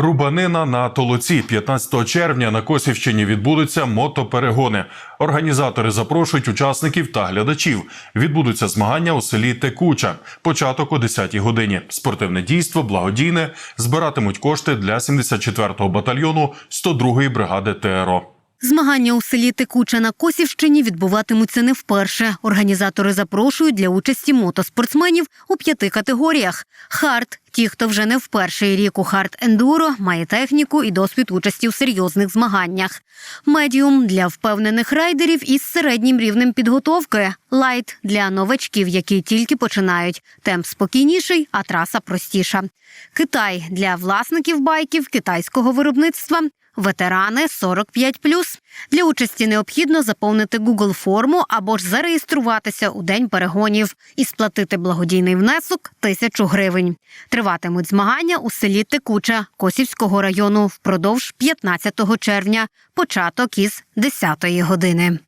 Рубанина на Толоці 15 червня на Косівщині відбудуться мотоперегони. Організатори запрошують учасників та глядачів. Відбудуться змагання у селі Текуча. Початок о 10 годині. Спортивне дійство благодійне збиратимуть кошти для 74-го батальйону 102-ї бригади ТРО. Змагання у селі Текуча на Косівщині відбуватимуться не вперше. Організатори запрошують для участі мотоспортсменів у п'яти категоріях: хард ті, хто вже не в перший рік у хард ендуро, має техніку і досвід участі у серйозних змаганнях. Медіум для впевнених райдерів із середнім рівнем підготовки. Лайт для новачків, які тільки починають. Темп спокійніший, а траса простіша. Китай для власників байків китайського виробництва. Ветерани 45+. Для участі необхідно заповнити Google форму або ж зареєструватися у день перегонів і сплатити благодійний внесок тисячу гривень. Триватимуть змагання у селі Текуча Косівського району впродовж 15 червня, початок із 10 години.